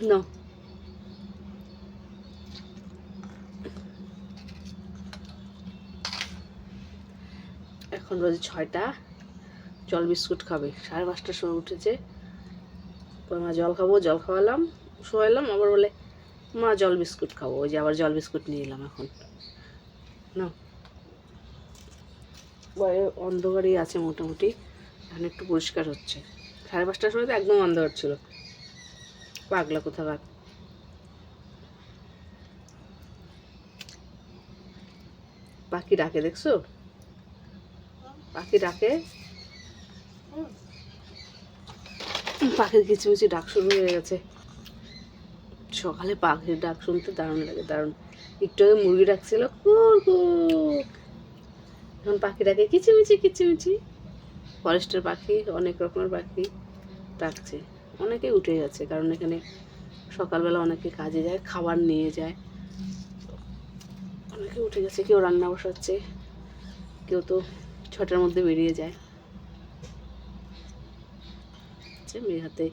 না এখন রোজ ছয়টা, জল বিস্কুট খাবে। সাড়ে পাঁচটার সময় উঠেছে। মা জল খাব, জল খাওয়ালাম, শোয়ালাম, আবার বলে, মা, জল বিস্কুট খাব। ওই যে আবার জল বিস্কুট নিয়ে এলাম এখন। না। বাইরে অন্ধকারই আছে মোটামুটি। এখন একটু পরিষ্কার হচ্ছে। সাড়ে পাঁচটার সময় তো একদম অন্ধকার ছিল। পাগলা কোথাকার। পাখি ডাকে, দেখছ? পাখি ডাকে। পাখির কিচিমিচি ডাক শুরু হয়ে গেছে। সকালে পাখির ডাক শুনতে দারুণ লাগে, দারুণ। একটু আগে মুরগি ডাকছিল এখন পাখি ডাকে, কিচিমিচি কিচিমিচি। ফরেস্টের পাখি, অনেক রকমের পাখি ডাকছে। অনেকে উঠে গেছে, কারণ এখানে সকালবেলা অনেকে কাজে যায়, খাবার নিয়ে যায়। অনেকে উঠে গেছে, কেউ রান্না বসাচ্ছে, কেউ তো ছটার মধ্যে বেরিয়ে যায়। মেয়ের হাতে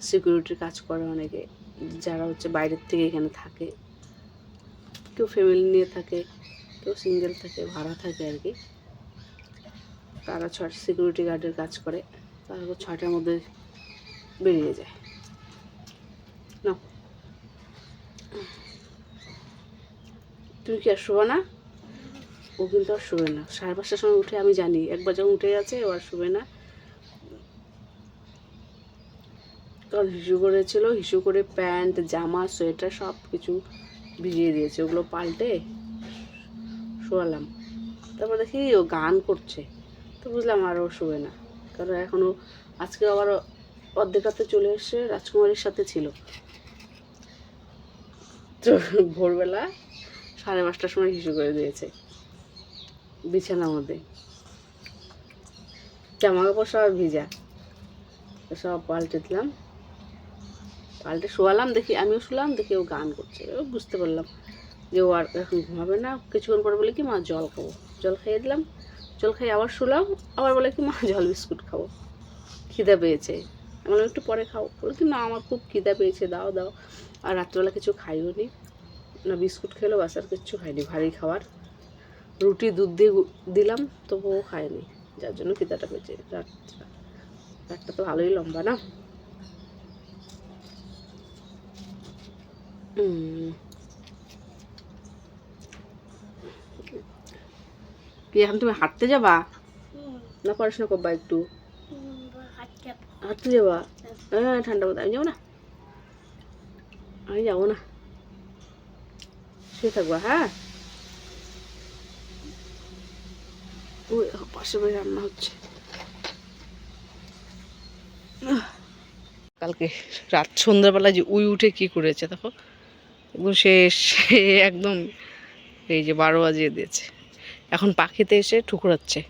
সিকিউরিটির কাজ করে অনেকে, যারা হচ্ছে বাইরের থেকে এখানে থাকে। কেউ ফ্যামিলি নিয়ে থাকে, কেউ সিঙ্গেল থাকে, ভাড়া থাকে আর কি। তারা ছয় সিকিউরিটি গার্ডের কাজ করে। তারা ছটার মধ্যে বেরিয়ে যায়। না তুমি কি আর শোবো না? ও কিন্তু আর শোবে না। সাড়ে পাঁচটার সময় উঠে আমি জানি, একবার যখন উঠে গেছে ও আর শোবে না। কারণ হিসু করেছিল, হিসু করে প্যান্ট, জামা, সোয়েটার সব কিছু ভিজিয়ে দিয়েছে। ওগুলো পাল্টে শোয়ালাম। তারপর দেখি ও গান করছে। তো বুঝলাম আর ও শোবে না। কারণ এখনও আজকে আবার অর্ধেক রাতে চলে এসে রাজকুমারীর সাথে ছিল। তো ভোরবেলা সাড়ে পাঁচটার সময় হিসু করে দিয়েছে। বিছানার মধ্যে। জামা কাপড় সব ভিজা। সব পাল্টে দিলাম। পাল্টে শোয়ালাম, দেখি আমিও শুলাম, দেখি ও গান করছে। ও বুঝতে পারলাম যে ও আর এখন ঘুমাবে না। কিছুক্ষণ পরে বলে কি, মা, জল খাব। জল খাইয়ে দিলাম। জল খাইয়ে আবার শুলাম। আবার বলে কি, মা, জল, বিস্কুট খাব। খিদে পেয়েছে। আমি একটু পরে খাও। বলে কি না আমার খুব খিদা পেয়েছে দাও দাও। আর রাত্রেবেলা কিছু খাইও নি। না বিস্কুট খেলো বাস আর কিচ্ছু খাইনি ভারী খাবার। রুটি দুধ দিয়ে দিলাম তবুও খায়নি যার জন্য খিদাটা পেয়েছে রাতটা রাতটা তো ভালোই লম্বা না? কি এখন তুমি হাঁটতে যাবা? না পড়াশোনা করবা একটু? হাঁটতে যাবা হ্যাঁ ঠান্ডা মতো আমি যাব না আমি যাব না শুয়ে থাকবা হ্যাঁ ওই পাশে বাড়ি রান্না হচ্ছে কালকে রাত সন্ধ্যাবেলা যে উই উঠে কি করেছে দেখো? একদম শেষ একদম এই যে বারো বাজিয়ে দিয়েছে। এখন পাখিতে এসে ঠুকরাচ্ছে।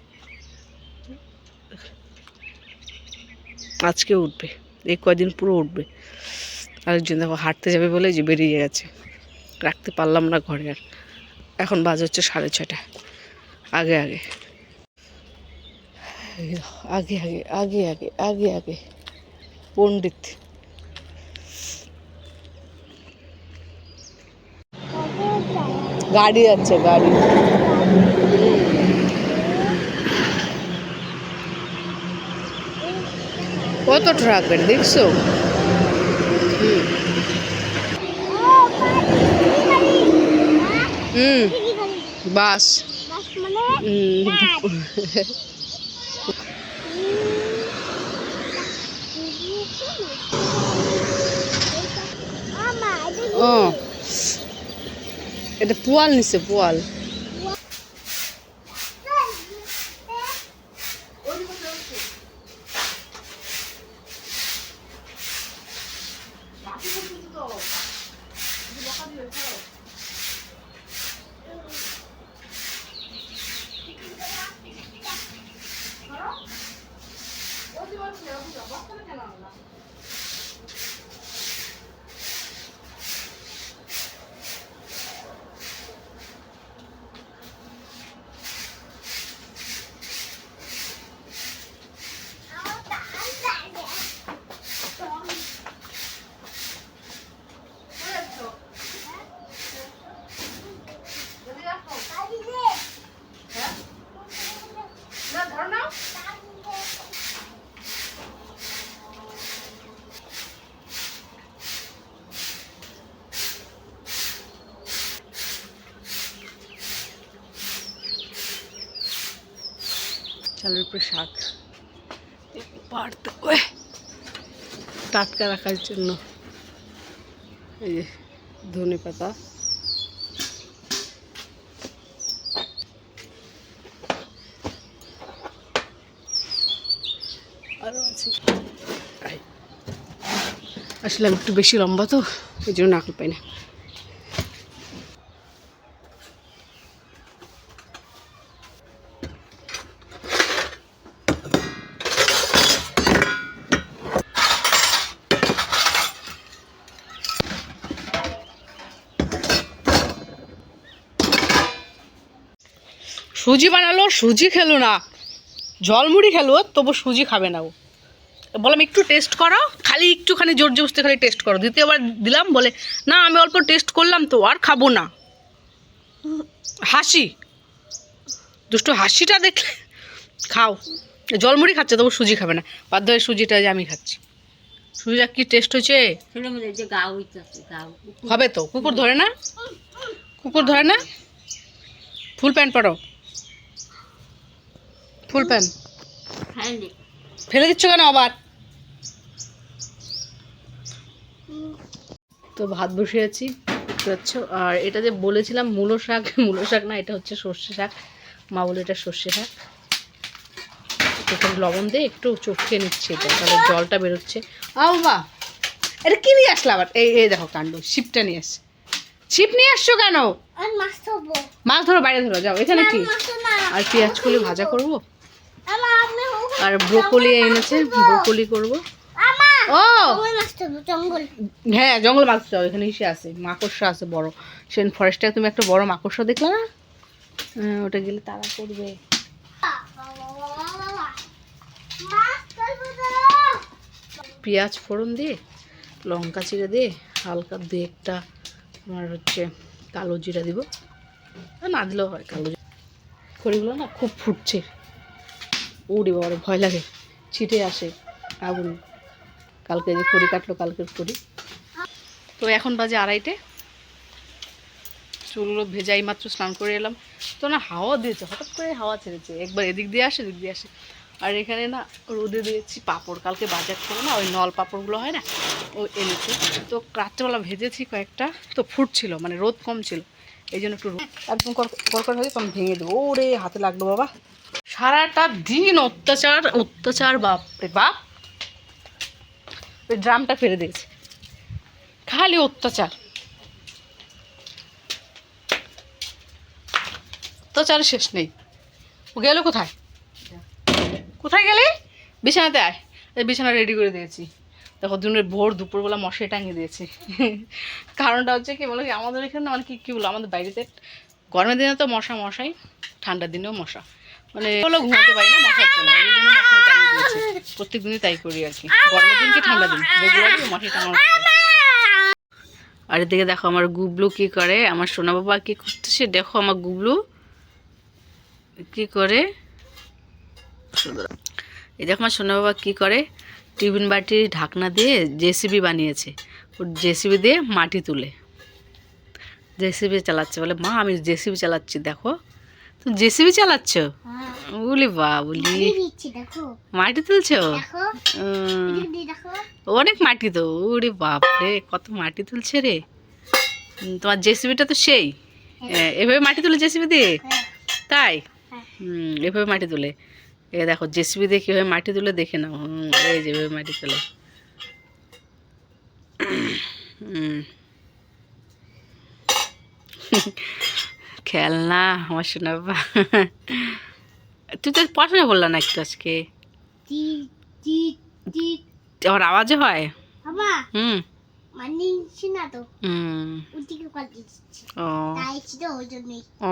আজকে উঠবে। এই কয়দিন পুরো উঠবে। আরেকজন দেখো হাঁটতে যাবে বলে যে বেরিয়ে গেছে। রাখতে পারলাম না ঘরে আর। এখন বাজ হচ্ছে সাড়ে ছটা আগে আগে। আগে আগে আগে আগে আগে আগে। পণ্ডিত। গাড়ি যাচ্ছে গাড়ি। কত ট্রাকের দেখছ? বাস। ও। এটা পোয়াল নিছে পোয়াল। চালের উপরে শাক। পারতে ওই টাটকা রাখার জন্য। এই যে ধনে পাতা। আরও আসলে আমি একটু বেশি লম্বা তো, এই জন্য নাকল পাই না সুজি বানালো, সুজি খেলো না। জলমুড়ি খেলো, তবু সুজি খাবে না ও। বললাম, একটু টেস্ট করো খালি একটুখানি জোর জবস্তি খালি টেস্ট করো। দ্বিতীয়বার দিলাম, বলে, না, আমি অল্প টেস্ট করলাম তো, আর খাব না। হাসি। দুষ্টু হাসিটা দেখলে, খাও। জলমুড়ি খাচ্ছে, তবু সুজি খাবে না। বাধ্য হয়ে সুজিটা যে আমি খাচ্ছি। সুজিটা কি টেস্ট হয়েছে? হবে তো, কুকুর ধরে না? কুকুর ধরে না? ফুল প্যান্ট পরো। ফুল প্যান্ট ফেলে দিচ্ছ কেন আবার? তো ভাত দেখতে পাচ্ছ? আর এটা যে বলেছিলাম মূলো শাক মূলো শাক না এটা হচ্ছে সর্ষে শাক। মা বলে এটা সর্ষে শাক। এখানে লবণ দিয়ে একটু চটকে নিচ্ছে এটা তাহলে জলটা বেরোচ্ছে। আ বাবা এটা কি নিয়ে আসলো আবার? এই এই দেখো কাণ্ড ছিপটা নিয়ে আসছে। ছিপ নিয়ে আসছো কেন? মাছ ধরো বাইরে ধরো যাও। এখানে কি? আর পেঁয়াজ কলি ভাজা করব? আর ব্রোকলি এনেছে ব্রোকলি করব। ও! হ্যাঁ জঙ্গল মাছ এখানে এসে আছে মাকড়সা আছে বড়। সেন ফরেস্টে তুমি একটা বড় মাকড়সা দেখলে না? হ্যাঁ, ওটা গেলে তারা করবে। পেঁয়াজ ফোড়ন দিয়ে লঙ্কা চিড়ে দিয়ে হালকা দু একটা তোমার হচ্ছে কালো জিরা দিব। না দিলেও হয় কালো জিরা। খড়িগুলো না খুব ফুটছে। উড়ি বাবার, ভয় লাগে। ছিটে আসে আগুন। কালকে যে খড়ি কাটলো, কালকের খড়ি। তো এখন বাজে আড়াইটে। চুলগুলো ভেজাই মাত্র স্নান করে এলাম। তো না, হাওয়া দিয়েছে, হঠাৎ করে হাওয়া ছেড়েছে। একবার এদিক দিয়ে আসে এদিক দিয়ে আসে। আর এখানে না, রোদে দিয়েছি পাঁপড়। কালকে বাজার করে না, ওই নল পাঁপড়গুলো হয় না ও এনেছে। তো রাত্রেবেলা ভেজেছি কয়েকটা, তো ফুটছিল মানে রোদ কম ছিল। এই জন্য একটু একদম কড়কড় হয়ে তখন ভেঙে দেবো। ওরে, হাতে লাগল বাবা। সারাটা দিন অত্যাচার অত্যাচার, বাপ রে বাপ। ড্রামটা ফেলে দিয়েছে। খালি অত্যাচার। অত্যাচার শেষ নেই। ও গেল কোথায়? কোথায় গেলে? বিছানাতে আয়। বিছানা রেডি করে দিয়েছি। দেখো, দিনের ভোর, দুপুরবেলা মশাই টাঙিয়ে দিয়েছি। কারণটা হচ্ছে কি বলো কি? আমাদের এখানে মানে কি, কী বলো? আমাদের বাড়িতে গরমের দিনে তো মশা মশাই, ঠান্ডার দিনেও মশা। মানে হলো ঘুমাতে পারি না, মশার জন্য। এই জন্য মশাই টাঙিয়ে দিয়েছি প্রত্যেক তাই করি আর কি। গরমের দিন কি ঠান্ডা দিন? রেগুলারই মশাই টাঙানো আর এদিকে দেখো আমার গুবলু কি করে? আমার সোনা বাবা কি করতেছে? দেখো আমার গুবলু কি করে? এই দেখো আমার সোনা বাবা কি করে? টিফিন বাটির ঢাকনা দিয়ে জেসিবি বানিয়েছে। ওর জেসিবি দিয়ে মাটি তুলে। জেসিবি চালাচ্ছে। বলে, মা, আমি জেসিবি চালাচ্ছি, দেখো। তো জেসিবি চালাচ্ছ? বলি বা বলি মাটি তুলছো? অনেক মাটি তো ওরে বাপরে কত মাটি তুলছে রে। তোমার জেসিবিটা তো সেই। হ্যাঁ, এভাবে মাটি তুলে জেসিবি দিয়ে? হ্যাঁ। তাই? হ্যাঁ। এভাবে মাটি তুলে। এ দেখো জেসিবি দিয়ে কীভাবে মাটি তুলে দেখে নাও। হুম, এই যে এভাবে মাটি তুলে। হুম। খেলনা আমার শোনা তুই তো পড়াশোনা বলল না একটু আজকে? আমার আওয়াজও হয়? হুম। মানিছি না তো। হুম। ওদিকে কল দিচ্ছি। ও।